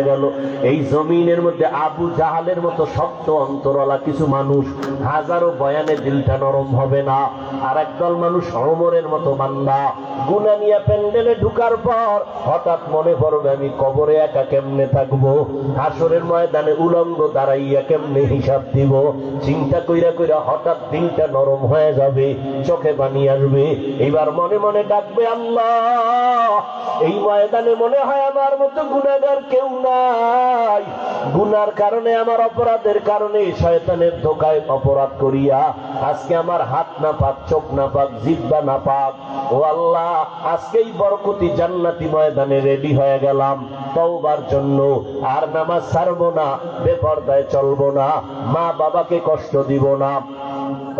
গেল। এই জমিনের মধ্যে আবু জাহালের মতো শক্ত অন্তরওয়ালা কিছু মানুষ হাজারো বয়ানে দিলটা নরম হবে না। আর একদল মানুষ অমরের মতো বান্দা গুনা নিয়ে প্যান্ডেলে ঢুকার পর হঠাৎ মনে পড়বে আমি কবরে একা কেমনে থাকব? হাসরের ময়দানে উলঙ্গ দাঁড়াইয়া কেমনে হিসাব দিব? চিন্তা কইরা কইরা হঠাৎ দিলটা নরম হয়ে যাবে, চোখে পানি আসবে। এবার মনে মনে ডাকবে, আল্লাহ! এই ময়দানে মনে হয় আমার মতো গুণাগার কেউ নাই। গুনার কারণে, আমার অপরাধের কারণে শয়তানের ধোকায় অপরাধ করিয়া আজকে আমার হাত না পাক, চোখ না পাক, জিব্বা না পাক। ও আল্লাহ, আজকেই বরকতি জান্নাতি ময়দানে রেডি হয়ে গেলাম। তওবার জন্য আর নামাজ ছাড়বো না, বেপর্দায় চলবো না মা বাবাকে কষ্ট দিব না।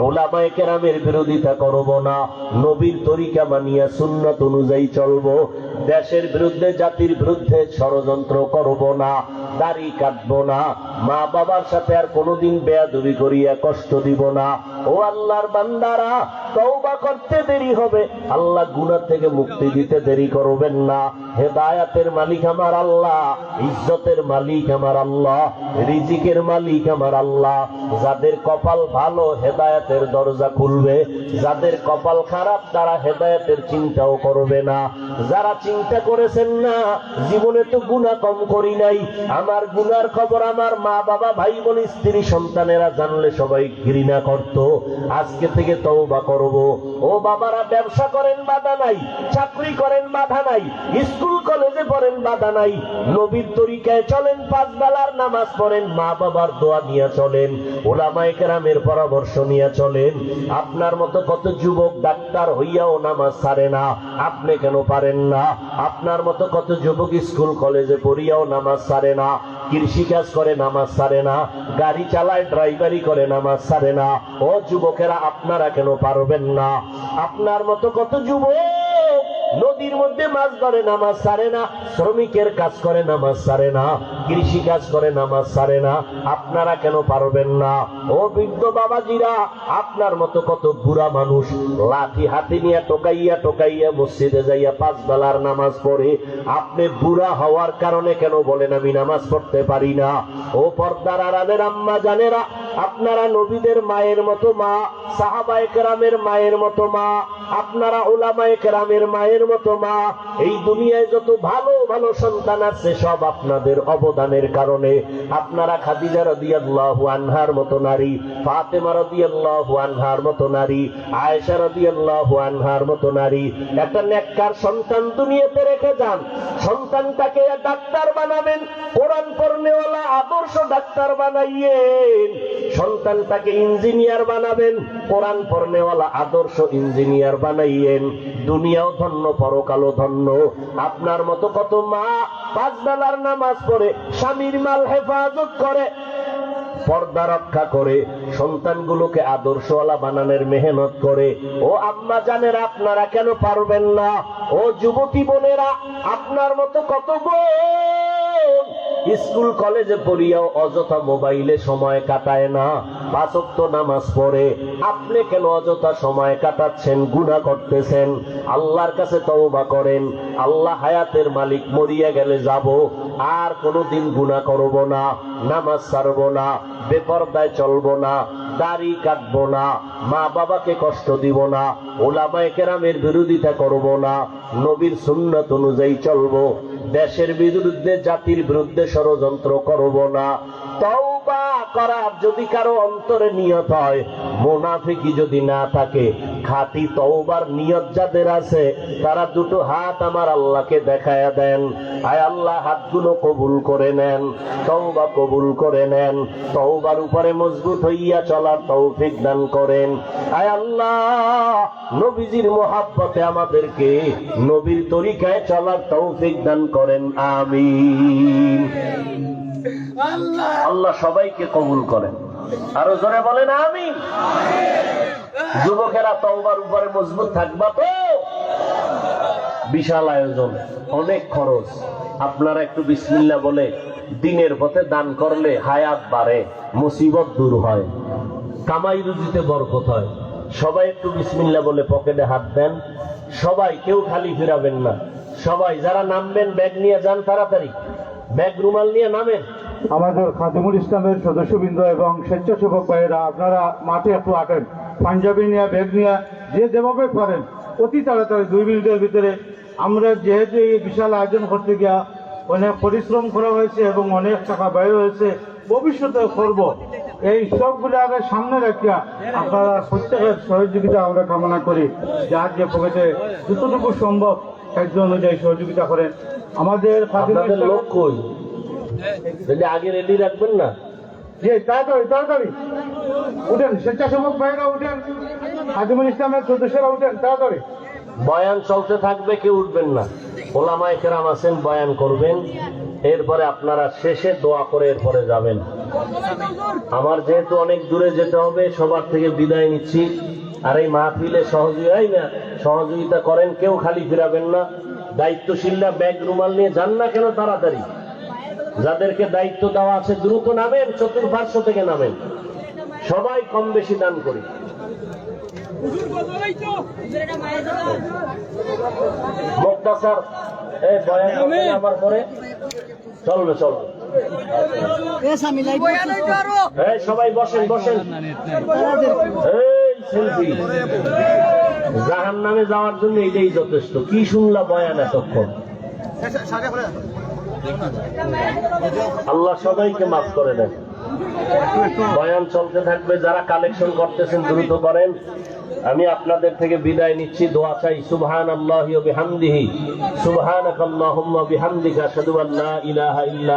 ওলামায়ে কেরামের বিরোধিতা করব না। নবীর তরিকা মানিয়া সুন্নত অনুযায়ী চলবো। দেশের বিরুদ্ধে, জাতির বিরুদ্ধে ষড়যন্ত্র করব না, দাড়ি কাটবো না। মা বাবার সাথে আর কোনোদিন বেয়াদবি করিয়া কষ্ট দিব না। ও আল্লাহর বান্দারা, তওবা করতে দেরি হবে। আল্লাহ গুনাহ থেকে মুক্তি দিতে দেরি করবেন না। হেদায়াতের মালিক আমার আল্লাহ, ইজ্জতের মালিক আমার আল্লাহ, রিজিকের মালিক আমার আল্লাহ। যাদের কপাল ভালো, হেদায়াতের দরজা খুলবে। যাদের কপাল খারাপ, তারা হেদায়াতের চিন্তাও করবে না। যারা চিন্তা করেছেন না, জীবনে তো গুণা কম করি নাই। আমার গুনার খবর আমার মা বাবা ভাই বোন স্ত্রী, সন্তানেরা জানলে সবাই ঘৃণা করত। আজকে থেকে তওবা করব। ও বাবারা, ব্যবসা করেন, বাধা নাই। চাকরি করেন, বাধা নাই। স্কুল, কলেজে পড়েন, বাধা নাই। নবীর তরিকায় চলেন, পাঁচ বেলার নামাজ পড়েন, মা বাবার দোয়া নিয়ে চলেন, ওলামায়ে কেরামের পরামর্শ নিয়ে চলেন। আপনার মতো কত যুবক ডাক্তার হইয়াও নামাজ ছাড়ে না। আপনি কেন পারেন না? আপনার মতো কত যুবক স্কুল, কলেজে পড়িয়াও নামাজ ছাড়ে না। কৃষি কাজ করে, নামাজ ছাড়ে না। গাড়ি চালায় ড্রাইভারি করে নামাজ সারে না। ও যুবকেরা, আপনারা কেন পারবেন না? আপনার মতো কত যুবক নদীর মধ্যে মাছ ধরে নামাজ সারে না, শ্রমিকের কাজ করে নামাজ সারে না। কৃষি কাজ করে, নামাজ ছাড়ে না। আপনারা কেন পারবেন না? ও বৃদ্ধ বাবাজিরা, আপনার মতো কত বুড়া মানুষ লাঠি হাতে নিয়ে টোকাইয়া টোকাইয়া মসজিদে যাইয়া পাঁচ বেলার নামাজ পড়ে। আপনি বুড়া হওয়ার কারণে কেন বলেন, আমি নামাজ পড়তে পারি না? ও পর্দার আড়ালের আম্মা জানেরা, আপনারা নবীদের মায়ের মতো মা, সাহাবায়ে কেরামের মায়ের মতো মা, আপনারা ওলামায়ে কেরামের মায়ের মতো মা। এই দুনিয়ায় যত ভালো ভালো সন্তান আছে, সব আপনাদের অবদানের কারণে আপনারা খাদিজা রাদিয়াল্লাহু আনহার মতো নারী, ফাতেমা রাদিয়াল্লাহু আনহার মতো নারী, আয়েশা রাদিয়াল্লাহু আনহার মতো নারী, একটা নেককার সন্তান দুনিয়াতে রেখে যান। সন্তানটাকে ডাক্তার বানাবেন, কোরআন পড়নেওয়ালা আদর্শ ডাক্তার বানাইয়েন। সন্তানটাকে ইঞ্জিনিয়ার বানাবেন, কোরআন পড়নেওয়ালা আদর্শ ইঞ্জিনিয়ার বানাইয়েন। দুনিয়াও ধন্য, পরকালও ধন্য। আপনার মতো কত মা পাঁচ বেলার নামাজ পড়ে, স্বামীর মাল হেফাজত করে, পর্দা রক্ষা করে, সন্তানগুলোকে আদর্শওয়ালা বানানোর মেহনত করে। ও আম্মা জানেন আপনারা কেন পারবেন না? ও যুবতী বোনেরা, আপনার মতো কত বোন স্কুল কলেজে পড়িয়াও অযথা মোবাইলে সময় কাটায় না। পাঁচক্ত নামাজ পড়ে। আপনি কেন অযথা সময় কাটাচ্ছেন গুণা করতেছেন? আল্লাহর কাছে তওবা করেন। আল্লাহ হায়াতের মালিক, মরিয়া গেলে যাব। আর কোনোদিন গুণা করব না, নামাজ ছাড়ব না, বেপরদায় চলবো না। দাড়ি কাটবো না, মা বাবাকে কষ্ট দিব না, ওলামায় কেরামের বিরোধিতা করব না, নবীর সুন্নত অনুযায়ী চলবো, দেশের বিরুদ্ধে জাতির বিরুদ্ধে ষড়যন্ত্র করব না। তওবা করার যদি কারও অন্তরে নিয়ত হয় মোনাফিকি যদি না থাকে, খাঁটি তওবার নিয়ত যাদের আছে, তারা দুটো হাত আমার আল্লাহকে দেখায়া দেন। আয় আল্লাহ, হাতগুলো কবুল করে নেন, তওবা কবুল করে নেন, তওবার উপরে মজবুত হইয়া চলার তৌফিক দান করেন। আয় আল্লাহ, নবীজির মোহাব্বতে আমাদেরকে নবীর তরিকায় চলার তৌফিক দান করেন, আমিন। আল্লাহ। সবাইকে কবুল করেন। আরও জোরে বলেন আমি যুবকেরা তওবার উপরে মজবুত থাকবা তো। বিশাল আয়োজন অনেক খরচ। আপনারা একটু বিসমিল্লা বলে দিনের পথে দান করলে হায়াত বাড়ে মুসিবত দূর হয় কামাই রুজিতে বরকত হয়। সবাই একটু বিসমিল্লা বলে পকেটে হাত দেন। সবাই কেউ খালি ফিরাবেন না। সবাই যারা নামবেন ব্যাগ নিয়ে যান তাড়াতাড়ি। ব্যাগ রুমাল নিয়ে নামেন। আমাদের খাদিমুল ইসলামের সদস্যবৃন্দ এবং স্বেচ্ছাসেবক ভাইয়েরা, আপনারা মাঠে একটু আটেন। পাঞ্জাবি নিয়ে, ব্যাগ নিয়ে যে যেভাবে পারেন, অতি তাড়াতাড়ি দুই মিনিটের ভিতরে। আমরা যেহেতু এই বিশাল আয়োজন করতে গিয়া অনেক পরিশ্রম করা হয়েছে এবং অনেক টাকা ব্যয় হয়েছে, ভবিষ্যতে করব। এই সবগুলো আগে সামনে রাখিয়া আপনারা প্রত্যেকের সহযোগিতা আমরা কামনা করি। যার যে পকেটে যতটুকু সম্ভব একজন অনুযায়ী সহযোগিতা করেন। আমাদের আপনাদের লোক কই? যদি আগে রেডি রাখবেন না। যে তাড়াতাড়ি তাড়াতাড়ি। উঠেন স্বেচ্ছাসেবক ভাইরা উঠেন। আজিমুল ইসলামের সদস্যরা উঠেন তাড়াতাড়ি। বয়ান চলতে থাকবে কেউ উঠবেন না। ওলামায় কেরাম আছেন বয়ান করবেন। এরপরে আপনারা শেষে দোয়া করে এরপরে যাবেন। আমার যেহেতু অনেক দূরে যেতে হবে সবার থেকে বিদায় নিচ্ছি। আর এই মাহফিলে সহযোগিতাই না সহযোগিতা করেন কেউ খালি ফিরাবেন না। দায়িত্বশীলরা ব্যাগ রুমাল নিয়ে যান না কেন তাড়াতাড়ি? যাদেরকে দায়িত্ব দেওয়া আছে দ্রুত নামেন চতুর্পার্শ্ব থেকে নামেন। সবাই কম বেশি দান করি। মুক্তাসার এই বয়ান আমার পরে? চলবে চলবে এই সবাই বসেন বসেন। এই সেলফি জাহান নামে যাওয়ার জন্য এটাই যথেষ্ট। কি শুনলা বয়ান এতক্ষণ? আল্লাহ সবাইকে মাফ করে দেন। বয়ান চলতে থাকবে, যারা কালেকশন করতেছেন দ্রুত করেন। আমি আপনাদের থেকে বিদায় নিচ্ছি, দোয়া চাই সুবহান আল্লাহ বিহামদিহি। সুবহানাক আল্লাহুম্মা বিহামদিকা আন লা ইলাহা ইল্লা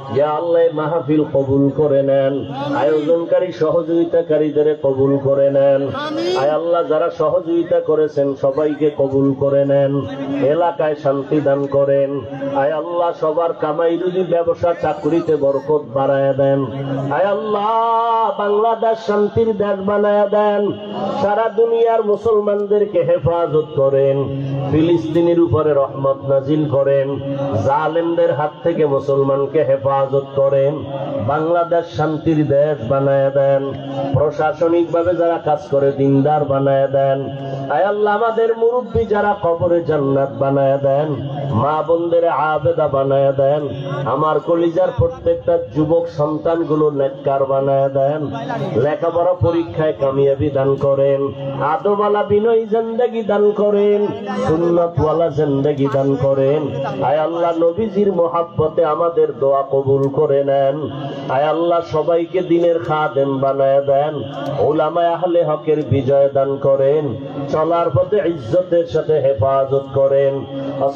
ইয়া আল্লাহ মাহফিল কবুল করে নেন। আয়োজনকারী সহযোগিতাকারীদের কবুল করে নেন। আয় আল্লাহ যারা সহযোগিতা করেছেন সবাইকে কবুল করে নেন। এলাকায় শান্তি দান করেন। আয় আল্লাহ সবার কামাই রুজি ব্যবসা চাকরিতে বরকত বাড়ায় দেন। আয় আল্লাহ বাংলাদেশ শান্তির দেশ বানায় দেন। সারা দুনিয়ার মুসলমানদেরকে হেফাজত করেন। ফিলিস্তিনের উপরে রহমত নাজিল করেন। জালেমদের হাত থেকে মুসলমানকে হেফাজত করেন, বাংলাদেশ শান্তির দেশ বানায় দেন প্রশাসনিক ভাবে যারা কাজ করে দিনদার বানায় দেন। আয় আল্লাহ, আমাদের মুরব্বী যারা কবরে জান্নাত বানায় দেন, মা বোনদের আবেদা বানায় দেন, আমার কলিজার প্রত্যেকটা যুবক সন্তানগুলো নেককার বানায় দেন, লেখাপড়া পরীক্ষায় কামিয়াবি দান করেন আদমালা বিনয় জিন্দগি দান করেন, সুন্নতওয়ালা জিন্দগি দান করেন। আয় আল্লাহ, নবীজির মোহাব্বতে আমাদের দোয়া কবুল করে নেন আয় আল্লাহ সবাইকে দিনের খাদেম বানায় দেন ওলামায় আহলে হকের বিজয় দান করেন চলার পথে ইজ্জতের সাথে হেফাজত করেন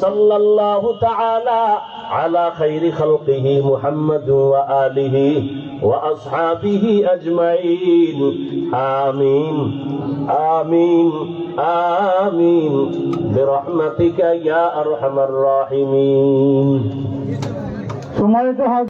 সাল্লাল্লাহু তাআলা على خير خلقه محمد وآله وأصحابه أجمعين آمين آمين آمين برحمتك يا أرحم الراحمين সম্মানিত হাজ